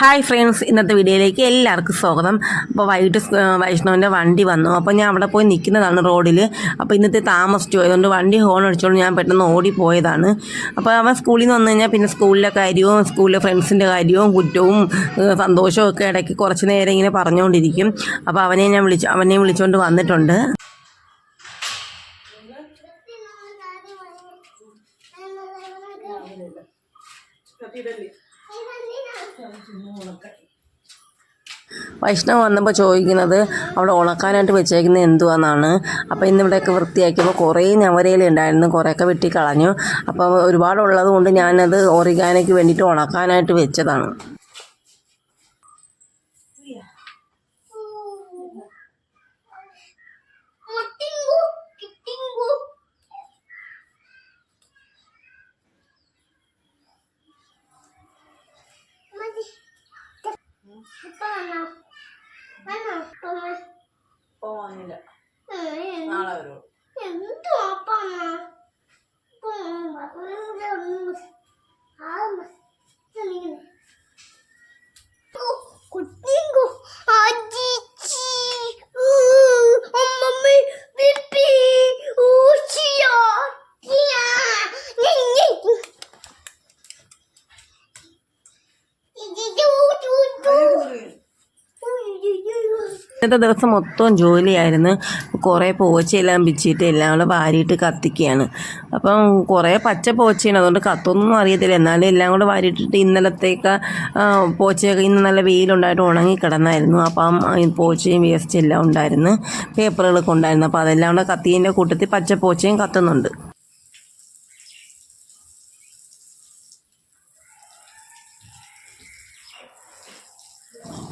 Hi friends ഇന്നത്തെ വീഡിയോയിലേക്ക് എല്ലാവർക്കും സ്വാഗതം. അപ്പോൾ വൈകിട്ട് വൈഷ്ണവിന്റെ വണ്ടി വന്നു. അപ്പോൾ ഞാൻ അവിടെ പോയി നിൽക്കുന്നതാണ് റോഡിൽ അപ്പോൾ ഇന്നത്തെ താമസിച്ചു അതുകൊണ്ട് വണ്ടി ഹോൺ അടിച്ചോണ്ട് ഞാൻ പെട്ടെന്ന് ഓടിപ്പോയതാണ് അപ്പോൾ അവൻ സ്കൂളിൽ നിന്ന് വന്നു കഴിഞ്ഞാൽ പിന്നെ സ്കൂളിലെ കാര്യവും സ്കൂളിലെ ഫ്രണ്ട്സിന്റെ കാര്യവും കുറ്റവും സന്തോഷവും ഒക്കെ ഇടയ്ക്ക് കുറച്ച് നേരം ഇങ്ങനെ പറഞ്ഞുകൊണ്ടിരിക്കും അപ്പോൾ അവനെ ഞാൻ വിളിച്ചു അവനെ വിളിച്ചുകൊണ്ട് വന്നിട്ടുണ്ട്. വൈഷ്ണവ് വന്നപ്പോൾ ചോദിക്കുന്നത് അവിടെ ഉണക്കാനായിട്ട് വെച്ചേക്കുന്നത് എന്തുവാന്നാണ്. അപ്പോൾ ഇന്നിവിടെയൊക്കെ വൃത്തിയാക്കിയപ്പോൾ കുറേ ഞവരയില ഉണ്ടായിരുന്നു കുറേയൊക്കെ വെട്ടി കളഞ്ഞു. അപ്പോൾ ഒരുപാടുള്ളത് കൊണ്ട് ഞാനത് ഒറിഗാനയ്ക്ക് വേണ്ടിയിട്ട് ഉണക്കാനായിട്ട് വെച്ചതാണ് മുട്ടിങ്കു കിട്ടിങ്കു മതി ഇപ്പൊ വന്നോ വന്നോ നാളെ വരുമോ എന്തു അപ്പമ്മ ഇന്നത്തെ ദിവസം മൊത്തം ജോലിയായിരുന്നു. കുറേ പോച്ചയെല്ലാം പിച്ചിട്ട് എല്ലാം കൂടെ വാരിയിട്ട് കത്തിക്കുകയാണ് അപ്പം കുറേ പച്ച പോച്ചയാണ്. അതുകൊണ്ട് കത്തൊന്നും അറിയത്തില്ല. എന്നാലും എല്ലാം കൂടെ വാരിയിട്ടിട്ട് ഇന്നലത്തേക്ക് പോച്ചയൊക്കെ ഇന്ന് നല്ല വെയിലുണ്ടായിട്ട് ഉണങ്ങി കിടന്നായിരുന്നു. അപ്പം പോച്ചയും വേസ്റ്റ് എല്ലാം ഉണ്ടായിരുന്നു. പേപ്പറുകളൊക്കെ ഉണ്ടായിരുന്നു. അപ്പോൾ അതെല്ലാം കൂടെ കത്തിന്റെ കൂട്ടത്തിൽ പച്ച പോച്ചയും കത്തുന്നുണ്ട്.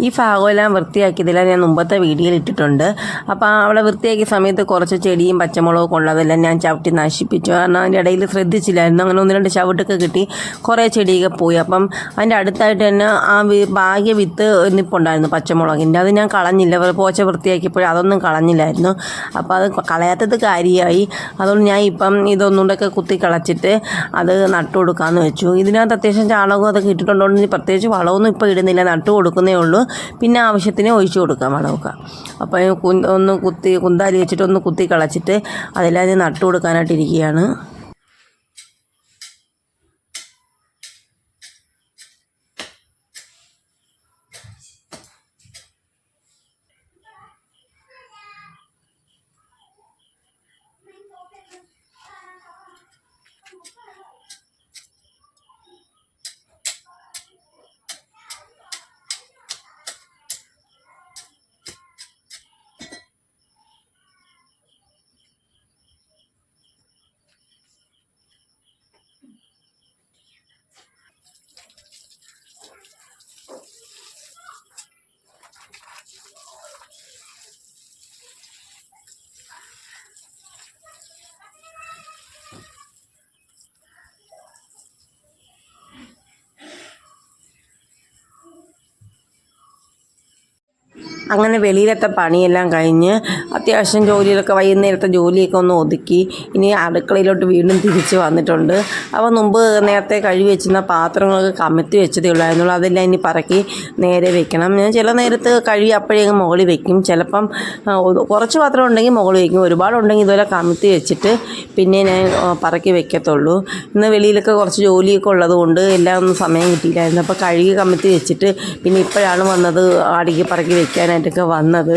ഈ ഭാഗമെല്ലാം വൃത്തിയാക്കിയതെല്ലാം ഞാൻ മുമ്പത്തെ വീഡിയോയിൽ ഇട്ടിട്ടുണ്ട്. അപ്പോൾ അവിടെ വൃത്തിയാക്കിയ സമയത്ത് കുറച്ച് ചെടിയും പച്ചമുളകും ഉള്ളതെല്ലാം ഞാൻ ചവിട്ടി നശിപ്പിച്ചു. കാരണം അതിന്റെ ഇടയിൽ ശ്രദ്ധിച്ചില്ലായിരുന്നു. അങ്ങനെ ഒന്ന് രണ്ട് ചവിട്ടൊക്കെ കിട്ടി. കുറേ ചെടിയൊക്കെ പോയി. അപ്പം അതിന്റെ അടുത്തായിട്ട് തന്നെ ആ ഭാഗ്യ വിത്ത് നിപ്പുണ്ടായിരുന്നു പച്ചമുളകിന്റെ അത് ഞാൻ കളഞ്ഞില്ല. പോച്ച വൃത്തിയാക്കിയപ്പോൾ അതൊന്നും കളഞ്ഞില്ലായിരുന്നു. അപ്പോൾ അത് കളയാത്തത് കാര്യമായി. അതുകൊണ്ട് ഞാൻ ഇപ്പം ഇതൊന്നുകൊണ്ടൊക്കെ കുത്തി കളച്ചിട്ട് അത് നട്ടു കൊടുക്കാമെന്ന് വെച്ചു. ഇതിനകത്ത് അത്യാവശ്യം ചാണകവും അതൊക്കെ ഇട്ടിട്ടുണ്ടോ. പ്രത്യേകിച്ച് വളമൊന്നും ഇപ്പോൾ ഇടുന്നില്ല. നട്ടു കൊടുക്കുന്നേ ഉള്ളൂ. പിന്നെ ആവശ്യത്തിന് ഒഴിച്ചു കൊടുക്കാം വളമൊക്കെ. അപ്പോൾ ഒന്ന് കുത്തി കുന്താലി വെച്ചിട്ട് ഒന്ന് കുത്തി കളച്ചിട്ട് അതെല്ലാം ഞാൻ നട്ടു കൊടുക്കാനായിട്ട് അങ്ങനെ വെളിയിലത്തെ പണിയെല്ലാം കഴിഞ്ഞ് അത്യാവശ്യം ജോലിയിലൊക്കെ വൈകുന്നേരത്തെ ജോലിയൊക്കെ ഒന്ന് ഒതുക്കി ഇനി അടുക്കളയിലോട്ട് വീണ്ടും തിരിച്ച് വന്നിട്ടുണ്ട്. അപ്പോൾ മുമ്പ് നേരത്തെ കഴുകി വെച്ചിരുന്ന പാത്രങ്ങളൊക്കെ കമത്തി വെച്ചതേ ഉള്ളായിരുന്നുള്ളൂ അതെല്ലാം ഇനി പറക്കി നേരെ വെക്കണം. ഞാൻ ചില നേരത്ത് കഴുകി അപ്പോഴേക്കും മുകളിൽ വെക്കും. ചിലപ്പം കുറച്ച് പാത്രം ഉണ്ടെങ്കിൽ മുകളിൽ വെക്കും. ഒരുപാടുണ്ടെങ്കിൽ ഇതുപോലെ കമത്തി വെച്ചിട്ട് പിന്നെ ഞാൻ പറക്കി വെക്കത്തുള്ളൂ. ഇന്ന് വെളിയിലൊക്കെ കുറച്ച് ജോലിയൊക്കെ ഉള്ളതുകൊണ്ട് എല്ലാം ഒന്നും സമയം കിട്ടിയില്ലായിരുന്നു. അപ്പോൾ കഴുകി കമത്തി വെച്ചിട്ട് പിന്നെ ഇപ്പോഴാണ് വന്നത് അടുക്കി പറക്കി വെക്കാനായിട്ടൊക്കെ വന്നത്.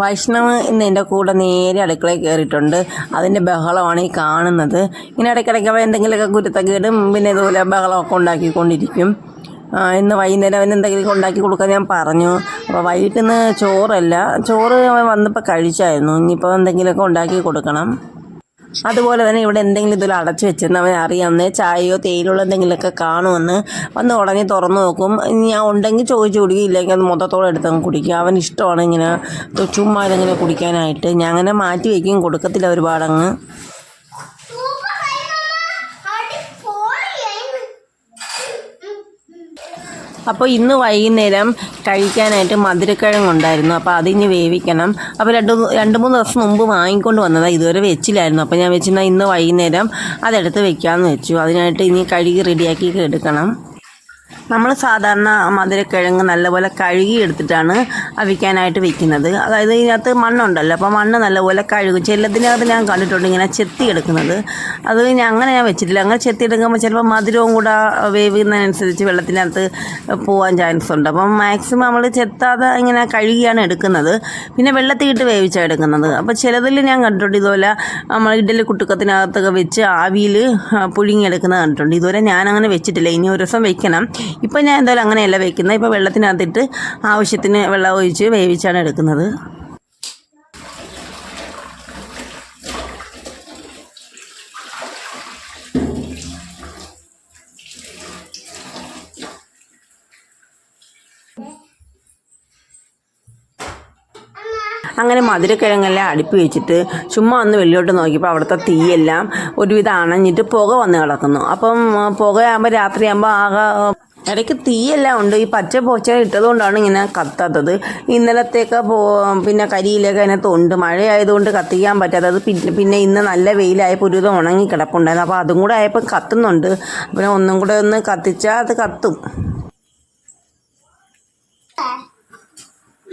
വൈഷ്ണവ് ഇന്ന് എന്റെ കൂടെ നേരെ അടുക്കളയിൽ കയറിയിട്ടുണ്ട്. അതിന്റെ ബഹളമാണ് ഈ കാണുന്നത്. ഇങ്ങനെ ഇടയ്ക്കിടയ്ക്ക് അവ എന്തെങ്കിലുമൊക്കെ കുരുത്തക്കേടും പിന്നെ ഇതുപോലെ ബഹളമൊക്കെ ഉണ്ടാക്കിക്കൊണ്ടിരിക്കും. കൊണ്ടിരിക്കും ഇന്ന് വൈകുന്നേരം അവൻ എന്തെങ്കിലും ഉണ്ടാക്കി കൊടുക്കാൻ ഞാൻ പറഞ്ഞു. അപ്പോൾ വൈകിട്ടിന്ന് ചോറല്ല. ചോറ് അവൻ വന്നപ്പോൾ കഴിച്ചായിരുന്നു. ഇനിയിപ്പോൾ എന്തെങ്കിലുമൊക്കെ ഉണ്ടാക്കി കൊടുക്കണം. അതുപോലെ തന്നെ ഇവിടെ എന്തെങ്കിലും ഇതിൽ അടച്ചു വെച്ചെന്ന് അവൻ ചായയോ തേയിലുള്ള എന്തെങ്കിലുമൊക്കെ കാണുമെന്ന് വന്ന് ഉടനെ തുറന്നു നോക്കും. ഞാൻ ഉണ്ടെങ്കിൽ ചോദിച്ചു കുടിക്കും ഇല്ലെങ്കിൽ അത് മൊത്തത്തോടെ എടുത്തങ്ങ് കുടിക്കും. അവൻ ഇഷ്ടമാണ് ഇങ്ങനെ ചുമ്മാ ഇതെങ്ങനെ കുടിക്കാനായിട്ട്. ഞാൻ അങ്ങനെ മാറ്റി വയ്ക്കും കൊടുക്കത്തില്ല ഒരുപാടങ്ങ്. അപ്പോൾ ഇന്ന് വൈകുന്നേരം കഴിക്കാനായിട്ട് മധുരക്കിഴങ്ങുണ്ടായിരുന്നു. അപ്പോൾ അതിന് വേവിക്കണം. അപ്പോൾ രണ്ട് രണ്ട് മൂന്ന് ദിവസം മുമ്പ് വാങ്ങിക്കൊണ്ട് വന്നതാണ് ഇതുവരെ വെച്ചില്ലായിരുന്നു. അപ്പോൾ ഞാൻ വെച്ചിരുന്ന ഇന്ന് വൈകുന്നേരം അതെടുത്ത് വെക്കാമെന്ന് വെച്ചു. അതിനായിട്ട് ഇനി കഴുകി റെഡിയാക്കി എടുക്കണം. നമ്മൾ സാധാരണ മധുരക്കിഴങ്ങ് നല്ലപോലെ കഴുകി എടുത്തിട്ടാണ് അവിക്കാനായിട്ട് വെക്കുന്നത്. അതായത് ഇതിനകത്ത് മണ്ണുണ്ടല്ലോ അപ്പോൾ മണ്ണ് നല്ലപോലെ കഴുകും. ചെല്ലത്തിനകത്ത് ഞാൻ കണ്ടിട്ടുണ്ട് ഇങ്ങനെ ചെത്തി എടുക്കുന്നത് അത് ഞാൻ അങ്ങനെ ഞാൻ വെച്ചിട്ടില്ല. അങ്ങനെ ചെത്തി എടുക്കുമ്പോൾ ചിലപ്പോൾ മധുരവും കൂടെ വേവുന്നതിനനുസരിച്ച് വെള്ളത്തിനകത്ത് പോകാൻ ചാൻസ് ഉണ്ട്. അപ്പം മാക്സിമം നമ്മൾ ചെത്താതെ ഇങ്ങനെ കഴുകിയാണ് എടുക്കുന്നത്. പിന്നെ വെള്ളത്തിൽ ഇട്ട് വേവിച്ചാണ് എടുക്കുന്നത്. അപ്പോൾ ചിലതിൽ ഞാൻ കണ്ടിട്ടുണ്ട് ഇതുപോലെ നമ്മൾ ഇഡലി കുട്ടുക്കത്തിനകത്തൊക്കെ വെച്ച് ആവിയിൽ പുഴുങ്ങിയെടുക്കുന്നത് കണ്ടിട്ടുണ്ട്. ഇതുവരെ ഞാൻ അങ്ങനെ വെച്ചിട്ടില്ല. ഇനി ഒരു ദിവസം വെക്കണം. ഇപ്പം ഞാൻ എന്തായാലും അങ്ങനെയല്ല വെക്കുന്നത് ഇപ്പോൾ വെള്ളത്തിനകത്തിട്ട് ആവശ്യത്തിന് വെള്ളം ഒഴിച്ച് വേവിച്ചാണ് എടുക്കുന്നത്. അങ്ങനെ മധുരക്കിഴങ്ങെല്ലാം അടുപ്പി വെച്ചിട്ട് ചുമ്മാ ഒന്ന് വെള്ളിയോട്ട് നോക്കിയപ്പോൾ അവിടുത്തെ തീയെല്ലാം ഒരുവിധം അണഞ്ഞിട്ട് പുക വന്ന് കിടക്കുന്നു. അപ്പം പുകയാകുമ്പോൾ രാത്രിയാകുമ്പോൾ ആകെ ഇടയ്ക്ക് തീയെല്ലാം ഉണ്ട്. ഈ പച്ച പോച്ച ഇട്ടതുകൊണ്ടാണ് ഇങ്ങനെ കത്താത്തത്. ഇന്നലത്തേക്ക് പോ പിന്നെ കരിയിലൊക്കെ അതിനകത്ത് ഉണ്ട് മഴയായതുകൊണ്ട് കത്തിക്കാൻ പറ്റാത്തത്. പിന്നെ പിന്നെ ഇന്ന് നല്ല വെയിലായപ്പോൾ ഒരു വിധം ഉണങ്ങി കിടപ്പുണ്ടായിരുന്നു. അപ്പോൾ അതും കൂടെ ആയപ്പോൾ കത്തുന്നുണ്ട്. പിന്നെ ഒന്നും കൂടെ ഒന്ന് കത്തിച്ചാൽ അത് കത്തും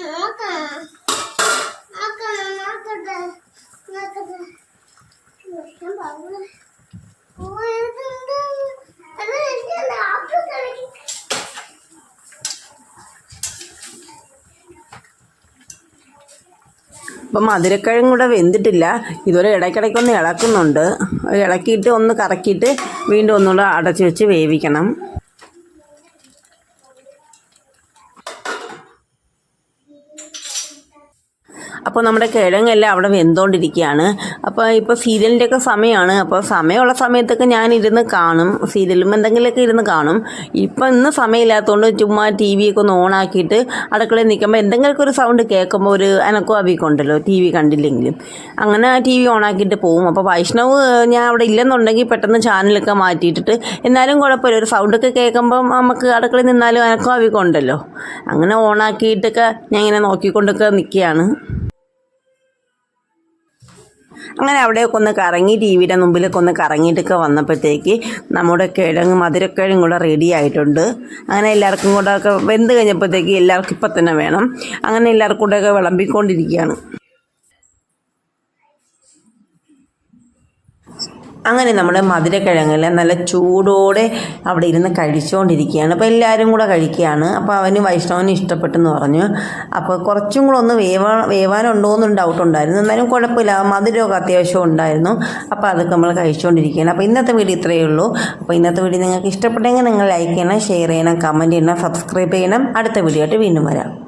നോക്കാം നോക്കാം നോക്കട്ടെ നോക്കട്ടെ വിഷം പറഞ്ഞു ഓ ഇതെന്താ അത് എനിക്ക് ലാപ്പ് കളിക്കും അപ്പം മധുരക്കിഴങ്ങ് കൂടെ വെന്തിട്ടില്ല. ഇതുവരെ ഇടയ്ക്കിടയ്ക്കൊന്ന് ഇളക്കുന്നുണ്ട്. ഇളക്കിയിട്ട് ഒന്ന് കറക്കിയിട്ട് വീണ്ടും ഒന്നുകൂടെ അടച്ചു വെച്ച് വേവിക്കണം. അപ്പോൾ നമ്മുടെ കിഴങ്ങെല്ലാം അവിടെ വെന്തോണ്ടിരിക്കുകയാണ് അപ്പോൾ ഇപ്പോൾ സീരിയലിന്റെയൊക്കെ സമയമാണ് അപ്പോൾ സമയമുള്ള സമയത്തൊക്കെ ഞാൻ ഇരുന്ന് കാണും. സീരിയലും എന്തെങ്കിലുമൊക്കെ ഇരുന്ന് കാണും. ഇപ്പം ഇന്ന് സമയമില്ലാത്തതുകൊണ്ട് ചുമ്മാ ടി വി ഒക്കെ ഒന്ന് ഓണാക്കിയിട്ട് അടുക്കളയിൽ നിൽക്കുമ്പോൾ എന്തെങ്കിലുമൊക്കെ ഒരു സൗണ്ട് കേൾക്കുമ്പോൾ ഒരു അനക്കോ അവിയൊക്കെ ഉണ്ടല്ലോ ടി വി കണ്ടില്ലെങ്കിലും. അങ്ങനെ ടി വി ഓണാക്കിയിട്ട് പോവും. അപ്പോൾ വൈഷ്ണവ് ഞാൻ അവിടെ ഇല്ലെന്നുണ്ടെങ്കിൽ പെട്ടെന്ന് ചാനലൊക്കെ മാറ്റിയിട്ടിട്ട് എന്നാലും കുഴപ്പമില്ല. ഒരു സൗണ്ടൊക്കെ കേൾക്കുമ്പം നമുക്ക് അടുക്കളയിൽ നിന്നാലും അനക്കോ അവിക്കുണ്ടല്ലോ അങ്ങനെ ഓണാക്കിയിട്ടൊക്കെ ഞാൻ ഇങ്ങനെ നോക്കിക്കൊണ്ടൊക്കെ നിൽക്കുകയാണ്. അങ്ങനെ അവിടെയൊക്കെ ഒന്ന് കറങ്ങി ടി വിയുടെ മുമ്പിലൊക്കെ ഒന്ന് കറങ്ങിയിട്ടൊക്കെ വന്നപ്പോഴത്തേക്ക് നമ്മുടെ കിഴങ്ങ് മധുരക്കിഴങ്ങ് കൂടെ റെഡി ആയിട്ടുണ്ട്. അങ്ങനെ എല്ലാവർക്കും കൂടെ ഒക്കെ വെന്ത് കഴിഞ്ഞപ്പോഴത്തേക്ക് എല്ലാവർക്കും ഇപ്പം തന്നെ വേണം. അങ്ങനെ എല്ലാവർക്കും കൂടെയൊക്കെ വിളമ്പിക്കൊണ്ടിരിക്കുകയാണ്. അങ്ങനെ നമ്മുടെ മധുരക്കിഴങ്ങെല്ലാം നല്ല ചൂടോടെ അവിടെ ഇരുന്ന് കഴിച്ചുകൊണ്ടിരിക്കുകയാണ് അപ്പോൾ എല്ലാവരും കൂടെ കഴിക്കുകയാണ്. അപ്പോൾ അവന് വൈഷ്ണവന് ഇഷ്ടപ്പെട്ടെന്ന് പറഞ്ഞു. അപ്പോൾ കുറച്ചും കൂടെ ഒന്ന് വേവാ വേവാനുണ്ടോ എന്നൊരു ഡൗട്ട് ഉണ്ടായിരുന്നു. എന്നാലും കുഴപ്പമില്ല. മധുരമൊക്കെ അത്യാവശ്യം ഉണ്ടായിരുന്നു. അപ്പോൾ അതൊക്കെ നമ്മൾ കഴിച്ചുകൊണ്ടിരിക്കുകയാണ് അപ്പോൾ ഇന്നത്തെ വീഡിയോ ഇത്രയേ ഉള്ളൂ. അപ്പോൾ ഇന്നത്തെ വീഡിയോ നിങ്ങൾക്ക് ഇഷ്ടപ്പെട്ടെങ്കിൽ നിങ്ങൾ ലൈക്ക് ചെയ്യണം ഷെയർ ചെയ്യണം കമന്റ് ചെയ്യണം സബ്സ്ക്രൈബ് ചെയ്യണം. അടുത്ത വീഡിയോ ആയിട്ട് വീണ്ടും വരാം.